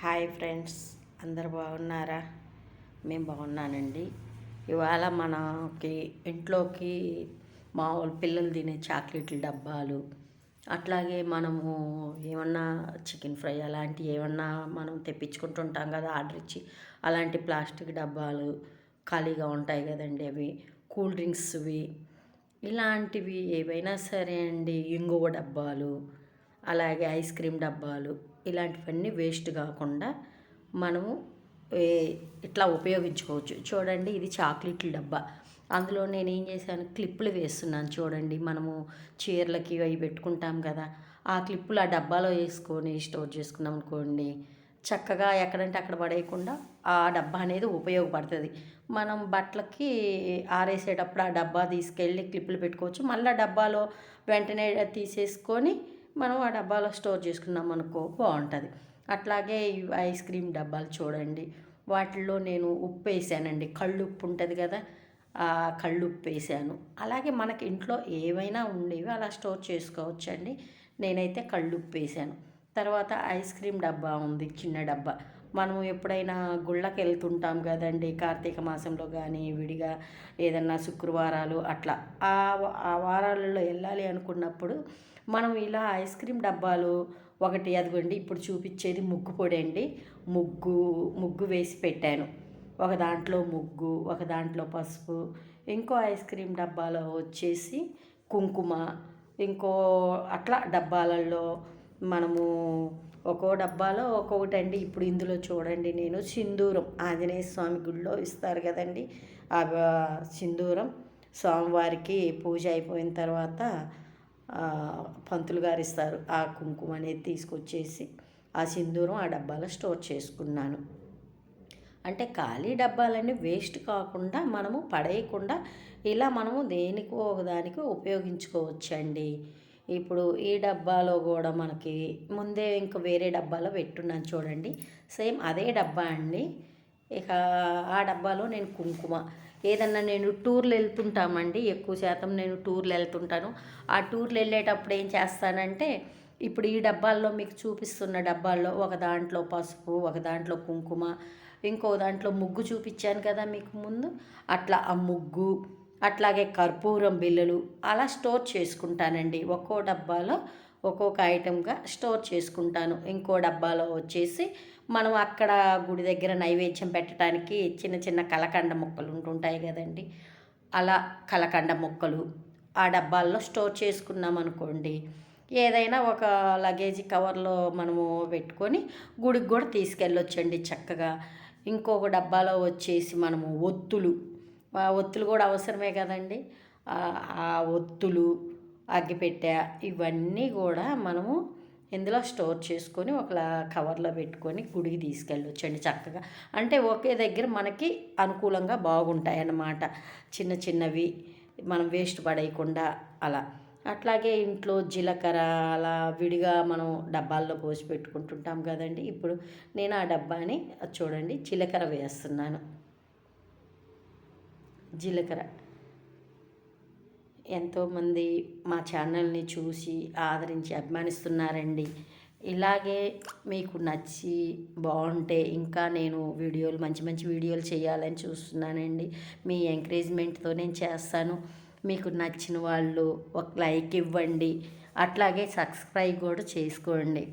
Hi friends అందరు బాగున్నారా? మేము బాగున్నానండి. ఇవాళ మనకి ఇంట్లోకి మామూలు పిల్లలు తినే చాక్లెట్ల డబ్బాలు అట్లాగే మనము ఏమన్నా చికెన్ ఫ్రై అలాంటివి ఏమన్నా మనం తెప్పించుకుంటుంటాం కదా ఆర్డర్ ఇచ్చి అలాంటి ప్లాస్టిక్ డబ్బాలు ఖాళీగా ఉంటాయి కదండి అవి కూల్ డ్రింక్స్వి ఇలాంటివి ఏవైనా సరే అండి ఇంగువ డబ్బాలు అలాగే ఐస్ క్రీమ్ డబ్బాలు ఇలాంటివన్నీ వేస్ట్ కాకుండా మనము ఇట్లా ఉపయోగించుకోవచ్చు. చూడండి ఇది చాక్లెట్ల డబ్బా. అందులో నేను ఏం చేశాను? క్లిప్పులు వేస్తున్నాను చూడండి. మనము చీరలకి అవి పెట్టుకుంటాం కదా. ఆ క్లిప్పులు ఆ డబ్బాలో వేసుకొని స్టోర్ చేసుకున్నాం అనుకోండి చక్కగా ఎక్కడంటే అక్కడ పడేయకుండా ఆ డబ్బా అనేది ఉపయోగపడుతుంది. మనం బట్టలకి ఆరేసేటప్పుడు ఆ డబ్బా తీసుకెళ్ళి క్లిప్పులు పెట్టుకోవచ్చు. మళ్ళీ డబ్బాలో వెంటనే తీసేసుకొని మనం ఆ డబ్బాలో స్టోర్ చేసుకున్నాం అనుకో బాగుంటుంది. అట్లాగే ఐస్ క్రీమ్ డబ్బాలు చూడండి. వాటిల్లో నేను ఉప్పు వేసానండి. కళ్ళు ఉప్పు ఉంటుంది కదా ఆ కళ్ళు ఉప్పు వేసాను. అలాగే మనకి ఇంట్లో ఏవైనా ఉండేవి అలా స్టోర్ చేసుకోవచ్చండి. నేనైతే కళ్ళు ఉప్పు వేసాను. తర్వాత ఐస్ క్రీమ్ డబ్బా ఉంది చిన్న డబ్బా. మనం ఎప్పుడైనా గుళ్ళకి వెళ్తుంటాం కదండి కార్తీక మాసంలో కానీ విడిగా ఏదన్నా శుక్రవారాలు అట్లా. ఆ వారాలలో వెళ్ళాలి అనుకున్నప్పుడు మనం ఇలా ఐస్ క్రీమ్ డబ్బాలు ఒకటి అదిగోండి ఇప్పుడు చూపించేది ముగ్గు పొడి అండి. ముగ్గు ముగ్గు వేసి పెట్టాను. ఒక దాంట్లో ముగ్గు ఒక దాంట్లో పసుపు ఇంకో ఐస్ క్రీమ్ డబ్బాలో వచ్చేసి కుంకుమ ఇంకో అట్లా డబ్బాలలో మనము ఒక్కో డబ్బాలో ఒక్కొక్కటి అండి ఇప్పుడు ఇందులో చూడండి నేను సింధూరం ఆంజనేయ స్వామి గుడిలో ఇస్తారు కదండి. ఆ సింధూరం స్వామివారికి పూజ అయిపోయిన తర్వాత పంతులు గారు ఇస్తారు. ఆ కుంకుమ అనేది తీసుకొచ్చేసి ఆ సింధూరం ఆ డబ్బాలో స్టోర్ చేసుకున్నాను. అంటే ఖాళీ డబ్బాలన్నీ వేస్ట్ కాకుండా మనము పడేయకుండా ఇలా మనము దేనికో ఒకదానికి ఉపయోగించుకోవచ్చండి. ఇప్పుడు ఈ డబ్బాలో కూడా మనకి ముందే ఇంక వేరే డబ్బాలో పెట్టున్నాను చూడండి. సేమ్ అదే డబ్బా అండి. ఇక ఆ డబ్బాలో నేను కుంకుమ ఏదన్నా నేను టూర్లు వెళ్తుంటామండి ఎక్కువ శాతం నేను టూర్లు వెళ్తుంటాను. ఆ టూర్లు వెళ్ళేటప్పుడు ఏం చేస్తానంటే ఇప్పుడు ఈ డబ్బాల్లో మీకు చూపిస్తున్న డబ్బాల్లో ఒక దాంట్లో పసుపు ఒక దాంట్లో కుంకుమ ఇంకో దాంట్లో ముగ్గు చూపించాను కదా మీకు ముందు. అట్లా ఆ ముగ్గు అట్లాగే కర్పూరం బిల్లలు అలా స్టోర్ చేసుకుంటానండి ఒక్కో డబ్బాలో. ఒక్కొక్క ఐటెంగా స్టోర్ చేసుకుంటాను. ఇంకో డబ్బాలో వచ్చేసి మనం అక్కడ గుడి దగ్గర నైవేద్యం పెట్టడానికి చిన్న చిన్న కలకండ మొక్కలు ఉంటుంటాయి కదండి. అలా కలకండ మొక్కలు ఆ డబ్బాల్లో స్టోర్ చేసుకున్నాం అనుకోండి. ఏదైనా ఒక లగేజీ కవర్లో మనము పెట్టుకొని గుడికి కూడా తీసుకెళ్ళొచ్చండి చక్కగా. ఇంకొక డబ్బాలో వచ్చేసి మనము ఒత్తులు. ఒత్తులు కూడా అవసరమే కదండి. ఆ ఒత్తులు అగ్గిపెట్టె ఇవన్నీ కూడా మనము ఇందులో స్టోర్ చేసుకొని ఒక కవర్లో పెట్టుకొని గుడికి తీసుకెళ్ళొచ్చండి చక్కగా. అంటే ఒకే దగ్గర మనకి అనుకూలంగా బాగుంటాయి అన్నమాట చిన్న చిన్నవి మనం వేస్ట్ పడేయకుండా అలా. అట్లాగే ఇంట్లో జీలకర్ర అలా విడిగా మనం డబ్బాల్లో పోసి పెట్టుకుంటుంటాం కదండి. ఇప్పుడు నేను ఆ డబ్బాని చూడండి జీలకర్ర వేస్తున్నాను. జీలకర్ర. ఎంతోమంది మా ఛానల్ని చూసి ఆదరించి అభిమానిస్తున్నారండి. ఇలాగే మీకు నచ్చి బాగుంటే ఇంకా నేను వీడియోలు మంచి మంచి వీడియోలు చేయాలని చూస్తున్నానండి. మీ ఎంకరేజ్మెంట్తో నేను చేస్తాను. మీకు నచ్చిన వాళ్ళు ఒక లైక్ ఇవ్వండి. అట్లాగే సబ్స్క్రైబ్ కూడా చేసుకోండి.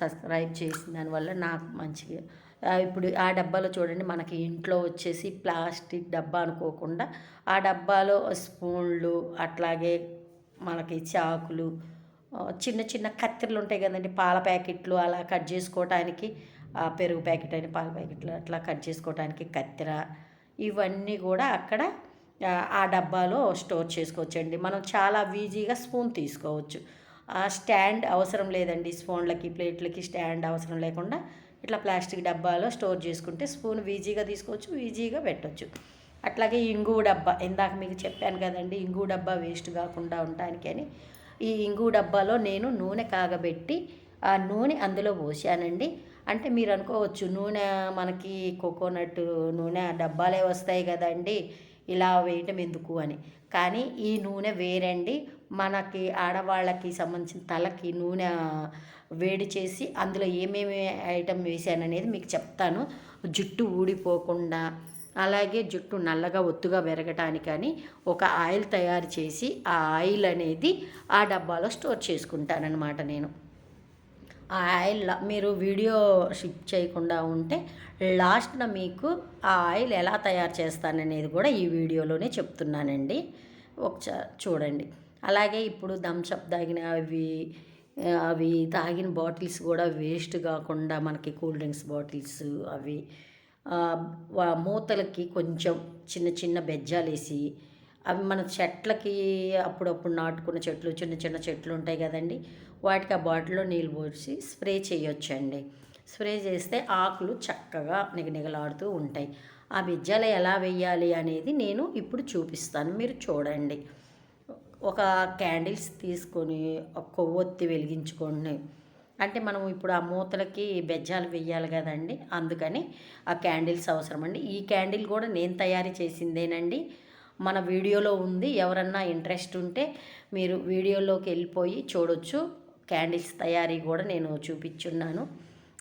సబ్స్క్రైబ్ చేసిన దానివల్ల నాకు మంచిగా ఇప్పుడు ఆ డబ్బాలో చూడండి మనకి ఇంట్లో వచ్చేసి ప్లాస్టిక్ డబ్బా అనుకోకుండా ఆ డబ్బాలో స్పూన్లు అట్లాగే మనకి చాకులు చిన్న చిన్న కత్తెరలు ఉంటాయి కదండి పాల ప్యాకెట్లు అలా కట్ చేసుకోవటానికి పెరుగు ప్యాకెట్ అని పాల ప్యాకెట్లు అట్లా కట్ చేసుకోవటానికి కత్తెర ఇవన్నీ కూడా అక్కడ ఆ డబ్బాలో స్టోర్ చేసుకోవచ్చండి. మనం చాలా ఈజీగా స్పూన్ తీసుకోవచ్చు. ఆ స్టాండ్ అవసరం లేదండి స్పూన్లకి ప్లేట్లకి స్టాండ్ అవసరం లేకుండా ఇట్లా ప్లాస్టిక్ డబ్బాలో స్టోర్ చేసుకుంటే స్పూన్ ఈజీగా తీసుకోవచ్చు ఈజీగా పెట్టవచ్చు అట్లాగే ఇంగు డబ్బా ఇందాక మీకు చెప్పాను కదండి ఇంగు డబ్బా వేస్ట్ కాకుండా ఉండటానికి అని. ఈ ఇంగు డబ్బాలో నేను నూనె కాగబెట్టి ఆ నూనె అందులో పోసానండి. అంటే మీరు అనుకోవచ్చు నూనె మనకి కోకోనట్ నూనె డబ్బాలే వస్తాయి కదండి ఇలా వేయటం ఎందుకు అని. కానీ ఈ నూనె వేరండి మనకి ఆడవాళ్ళకి సంబంధించిన తలకి నూనె వేడి చేసి అందులో ఏమేమి ఐటమ్ వేసాను అనేది మీకు చెప్తాను. జుట్టు ఊడిపోకుండా అలాగే జుట్టు నల్లగా ఒత్తుగా పెరగటానికని ఒక ఆయిల్ తయారు చేసి ఆ ఆయిల్ అనేది ఆ డబ్బాలో స్టోర్ చేసుకుంటానన్నమాట నేను. ఆ ఆయిల్ మీరు వీడియో షిప్ చేయకుండా ఉంటే లాస్ట్న మీకు ఆ ఆయిల్ ఎలా తయారు చేస్తాననేది కూడా ఈ వీడియోలోనే చెప్తున్నానండి. ఒకసారి చూడండి. అలాగే ఇప్పుడు థమ్స్అప్ తాగిన అవి అవి తాగిన బాటిల్స్ కూడా వేస్ట్ కాకుండా మనకి కూల్ డ్రింక్స్ బాటిల్స్ అవి మూతలకి కొంచెం చిన్న చిన్న బెజ్జాలు వేసి అవి మన చెట్లకి అప్పుడప్పుడు నాటుకున్న చెట్లు చిన్న చిన్న చెట్లు ఉంటాయి కదండి వాటికి ఆ బాటిల్లో నీళ్ళు పోసి స్ప్రే చేయొచ్చండి. స్ప్రే చేస్తే ఆకులు చక్కగా నిగనిగలాడుతూ ఉంటాయి. ఆ బిజ్జాలు ఎలా వేయాలి అనేది నేను ఇప్పుడు చూపిస్తాను. మీరు చూడండి. ఒక క్యాండిల్స్ తీసుకొని ఒక కొవ్వొత్తి వెలిగించుకోండి. అంటే మనం ఇప్పుడు ఆ మూతలకి బెజ్జాలు వెయ్యాలి కదండి. అందుకని ఆ క్యాండిల్స్ అవసరం అండి ఈ క్యాండిల్ కూడా నేను తయారు చేసిందేనండి. మన వీడియోలో ఉంది. ఎవరన్నా ఇంట్రెస్ట్ ఉంటే మీరు వీడియోలోకి వెళ్ళిపోయి చూడొచ్చు. క్యాండిల్స్ తయారీ కూడా నేను చూపించున్నాను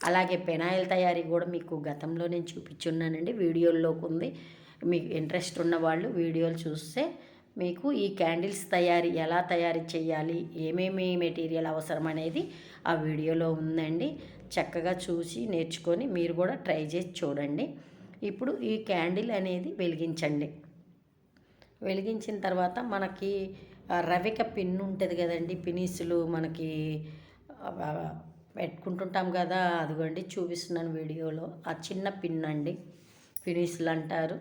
అలాగే పెనాయిల్ తయారీ కూడా మీకు గతంలో నేను చూపించున్నానండి వీడియోల్లోకి ఉంది మీకు ఇంట్రెస్ట్ ఉన్న వాళ్ళు వీడియోలు చూస్తే మీకు ఈ క్యాండిల్స్ తయారీ ఎలా తయారు చేయాలి? ఏమేమి మెటీరియల్ అవసరం అనేది ఆ వీడియోలో ఉందండి. చక్కగా చూసి నేర్చుకొని మీరు కూడా ట్రై చేసి చూడండి. ఇప్పుడు ఈ క్యాండిల్ అనేది వెలిగించండి. వెలిగించిన తర్వాత మనకి రవిక పిన్ ఉంటుంది కదండి. పినిసులు మనకి పెట్టుకుంటుంటాం కదా. అదిగోండి చూపిస్తున్నాను వీడియోలో. ఆ చిన్న పిన్ అండి. పినిసులు అంటారు.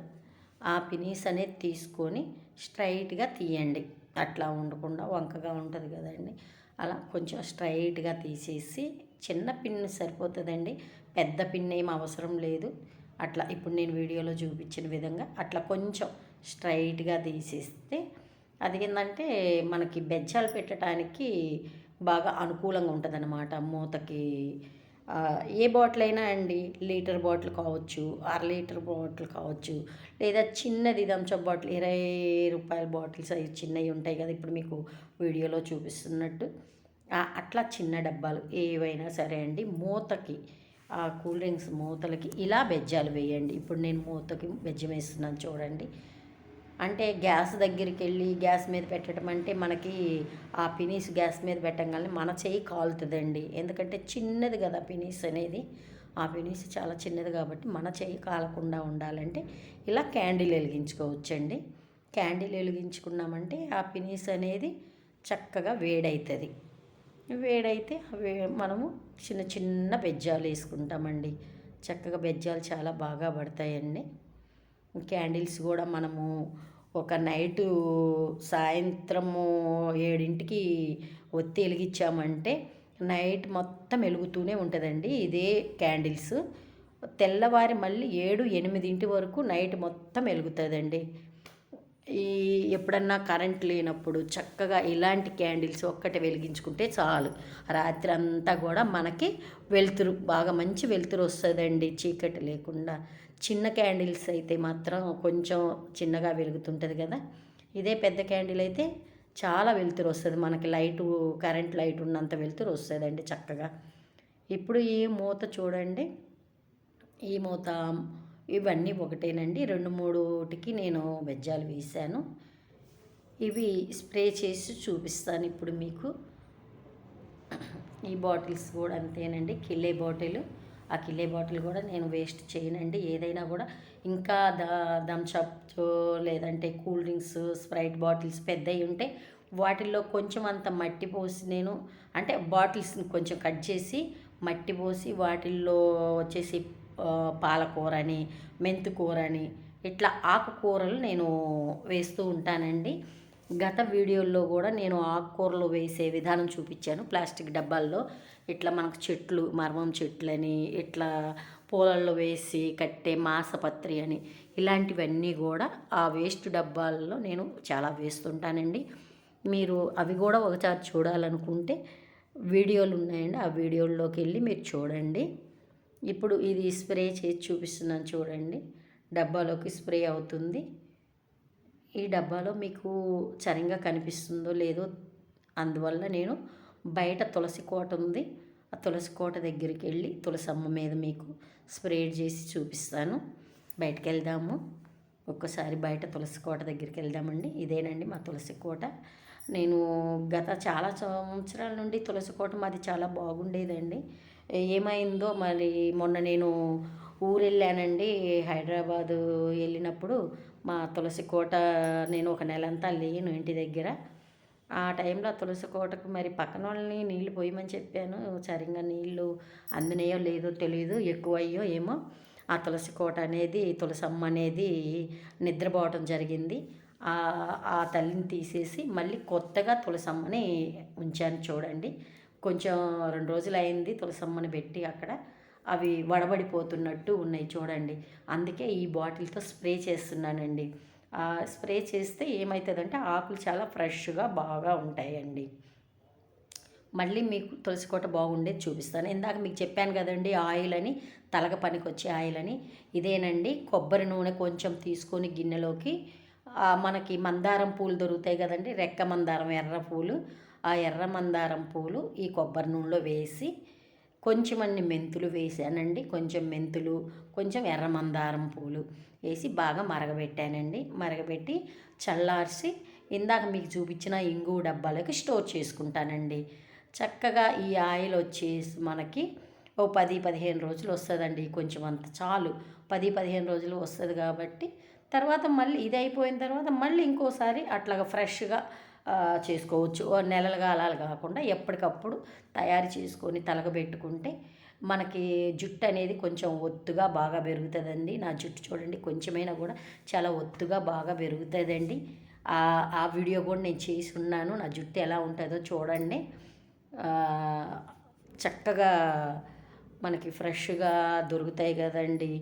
ఆ పినీస్ అనేది తీసుకొని స్ట్రైట్గా తీయండి. అట్లా ఉండకుండా వంకగా ఉంటుంది కదండి. అలా కొంచెం స్ట్రైట్గా తీసేసి చిన్న పిన్ను సరిపోతుందండి. పెద్ద పిన్ ఏం అవసరం లేదు. అట్లా ఇప్పుడు నేను వీడియోలో చూపించిన విధంగా అట్లా కొంచెం స్ట్రైట్గా తీసేస్తే అది ఏంటంటే మనకి బెజ్జాలు పెట్టడానికి బాగా అనుకూలంగా ఉంటుంది అన్నమాట మూతకి ఏ బాటిల్ అయినా అండి లీటర్ బాటిల్ కావచ్చు అర లీటర్ బాటిల్ కావచ్చు లేదా చిన్నది థమ్స్అప్ బాటిల్ ఇరవై రూపాయల బాటిల్స్ అవి చిన్నవి ఉంటాయి కదా ఇప్పుడు మీకు వీడియోలో చూపిస్తున్నట్టు. అట్లా చిన్న డబ్బాలు ఏవైనా సరే అండి మూతకి ఆ కూల్ డ్రింక్స్ మూతలకి ఇలా బెజ్జాలు వేయండి. ఇప్పుడు నేను మూతకి బెజ్జం వేస్తున్నాను చూడండి. అంటే గ్యాస్ దగ్గరికి వెళ్ళి గ్యాస్ మీద పెట్టడం అంటే మనకి ఆ పినీస్ గ్యాస్ మీద పెట్టగానే మన చెయ్యి కాలుతుందండి. ఎందుకంటే చిన్నది కదా పినీస్ అనేది. ఆ పినీస్ చాలా చిన్నది కాబట్టి మన చేయి కాలకుండా ఉండాలంటే ఇలా క్యాండిల్ వెలిగించుకోవచ్చండి. క్యాండిల్ వెలిగించుకున్నామంటే ఆ పినీస్ అనేది చక్కగా వేడవుతుంది వేడైతే మనము చిన్న చిన్న బెజ్జాలు వేసుకుంటామండి. చక్కగా బెజ్జాలు చాలా బాగా పడతాయండి. క్యాండిల్స్ కూడా మనము ఒక నైటు సాయంత్రము ఏడింటికి ఒత్తి వెలిగించామంటే నైట్ మొత్తం వెలుగుతూనే ఉంటుందండి ఇదే క్యాండిల్స్. తెల్లవారి మళ్ళీ ఏడు ఎనిమిదింటి వరకు నైట్ మొత్తం వెలుగుతుందండి. ఈ ఎప్పుడన్నా కరెంట్ లేనప్పుడు చక్కగా ఇలాంటి క్యాండిల్స్ ఒక్కటి వెలిగించుకుంటే చాలు. రాత్రి అంతా కూడా మనకి వెలుతురు బాగా మంచి వెలుతురు వస్తుందండి చీకటి లేకుండా. చిన్న క్యాండిల్స్ అయితే మాత్రం కొంచెం చిన్నగా వెలుగుతుంటుంది కదా. ఇదే పెద్ద క్యాండిల్ అయితే చాలా వెలుతురు వస్తుంది. మనకి లైటు కరెంట్ లైట్ ఉన్నంత వెలుతురు వస్తుందండి చక్కగా. ఇప్పుడు ఈ మూత చూడండి. ఈ మూత ఇవన్నీ ఒకటేనండి. రెండు మూడుటికి నేను బెజ్జాలు వేసాను ఇవి స్ప్రే చేసి చూపిస్తాను ఇప్పుడు మీకు. ఈ బాటిల్స్ కూడా అంతేనండి. కిల్లే బాటిల్. ఆ కిల్లే బాటిల్ కూడా నేను వేస్ట్ చేయనండి ఏదైనా కూడా ఇంకా ద థమ్స్అప్ లేదంటే కూల్ డ్రింక్స్ స్ప్రైట్ బాటిల్స్ పెద్దవి ఉంటే వాటిల్లో కొంచెం అంత మట్టి పోసి నేను అంటే బాటిల్స్ని కొంచెం కట్ చేసి మట్టి పోసి వాటిల్లో వచ్చేసి పాలకూర అని మెంతికూర అని ఇట్లా ఆకుకూరలు నేను వేస్తూ ఉంటానండి. గత వీడియోల్లో కూడా నేను ఆకుకూరలు వేసే విధానం చూపించాను. ప్లాస్టిక్ డబ్బాల్లో ఇట్లా మనకు చెట్లు మర్మం చెట్లని ఇట్లా పూలల్లో వేసి కట్టే మాసపత్రి అని ఇలాంటివన్నీ కూడా ఆ వేస్ట్ డబ్బాల్లో నేను చాలా వేస్తుంటానండి. మీరు అవి కూడా ఒకసారి చూడాలనుకుంటే వీడియోలు ఉన్నాయండి. ఆ వీడియోల్లోకి వెళ్ళి మీరు చూడండి. ఇప్పుడు ఇది స్ప్రే చేసి చూపిస్తున్నాను చూడండి. డబ్బాలోకి స్ప్రే అవుతుంది. ఈ డబ్బాలో మీకు సరిగ్గా కనిపిస్తుందో లేదో అందువల్ల నేను బయట తులసి కోట ఉంది. ఆ తులసి కోట దగ్గరికి వెళ్ళి తులసమ్మ మీద మీకు స్ప్రే చేసి చూపిస్తాను. బయటకు వెళ్దాము. ఒక్కసారి బయట తులసి కోట దగ్గరికి వెళ్దామండి. ఇదేనండి మా తులసి కోట. నేను గత చాలా సంవత్సరాల నుండి తులసి కోట మాది చాలా బాగుండేదండి. ఏమైందో మరి మొన్న నేను ఊరు వెళ్ళానండి హైదరాబాదు వెళ్ళినప్పుడు మా తులసి కోట నేను ఒక నెల అంతా లేను ఇంటి దగ్గర. ఆ టైంలో తులసి కోటకు మరి పక్కన వాళ్ళని నీళ్ళు పోయమని చెప్పాను. సరిగ్గా నీళ్ళు అందినాయో లేదో తెలియదు ఎక్కువ అయ్యో ఏమో. ఆ తులసి కోట అనేది తులసమ్మ అనేది నిద్రపోవటం జరిగింది. ఆ తల్లిని తీసేసి మళ్ళీ కొత్తగా తులసమ్మని ఉంచాను చూడండి. కొంచెం రెండు రోజులు అయింది తులసమ్మని పెట్టి అక్కడ. అవి వడబడిపోతున్నట్టు ఉన్నాయి చూడండి. అందుకే ఈ బాటిల్తో స్ప్రే చేస్తున్నానండి. స్ప్రే చేస్తే ఏమవుతుందంటే ఆకులు చాలా ఫ్రెష్గా బాగా ఉంటాయండి. మళ్ళీ మీకు తులసికోట బాగుండేది చూపిస్తాను. ఇందాక మీకు చెప్పాను కదండి ఆయిల్ అని తలక పనికి వచ్చే ఆయిల్ అని ఇదేనండి కొబ్బరి నూనె కొంచెం తీసుకొని గిన్నెలోకి మనకి మందారం పూలు దొరుకుతాయి కదండి రెక్క మందారం ఎర్ర పూలు. ఆ ఎర్ర మందారం పూలు ఈ కొబ్బరి నూనెలో వేసి కొంచెం అన్ని మెంతులు వేసానండి. కొంచెం మెంతులు కొంచెం ఎర్ర మందారం పూలు వేసి బాగా మరగబెట్టానండి. మరగబెట్టి చల్లార్చి ఇందాక మీకు చూపించిన ఇంగు డబ్బాలకి స్టోర్ చేసుకుంటానండి. చక్కగా ఈ ఆయిల్ వచ్చేసి మనకి ఓ పది పదిహేను రోజులు వస్తుందండి. కొంచెం అంత చాలు. పది పదిహేను రోజులు వస్తుంది కాబట్టి తర్వాత మళ్ళీ ఇది అయిపోయిన తర్వాత మళ్ళీ ఇంకోసారి అట్లాగా ఫ్రెష్గా చేసుకోవచ్చు. నెలలు కాలాలు కాకుండా ఎప్పటికప్పుడు తయారు చేసుకొని తలగబెట్టుకుంటే మనకి జుట్టు అనేది కొంచెం ఒత్తుగా బాగా పెరుగుతుందండి. నా జుట్టు చూడండి కొంచెమైనా కూడా చాలా ఒత్తుగా బాగా పెరుగుతుందండి. ఆ వీడియో కూడా నేను చేసి ఉన్నాను నా జుట్టు ఎలా ఉంటుందో చూడండి. చక్కగా మనకి ఫ్రెష్గా దొరుకుతాయి కదండి.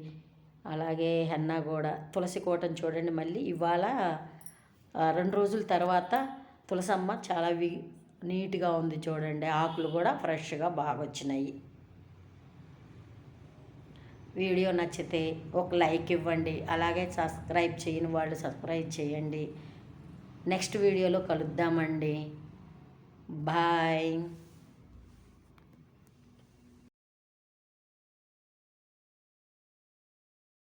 అలాగే హెన్నా కూడా తులసి కోటను చూడండి మళ్ళీ ఇవాళ రెండు రోజుల తర్వాత పులసమ్మ చాలా వి నీట్గా ఉంది చూడండి. ఆకులు కూడా ఫ్రెష్గా బాగా వచ్చినాయి. వీడియో నచ్చితే ఒక లైక్ ఇవ్వండి. అలాగే సబ్స్క్రైబ్ చేయని వాళ్ళు సబ్స్క్రైబ్ చేయండి. నెక్స్ట్ వీడియోలో కలుద్దామండి. బాయ్.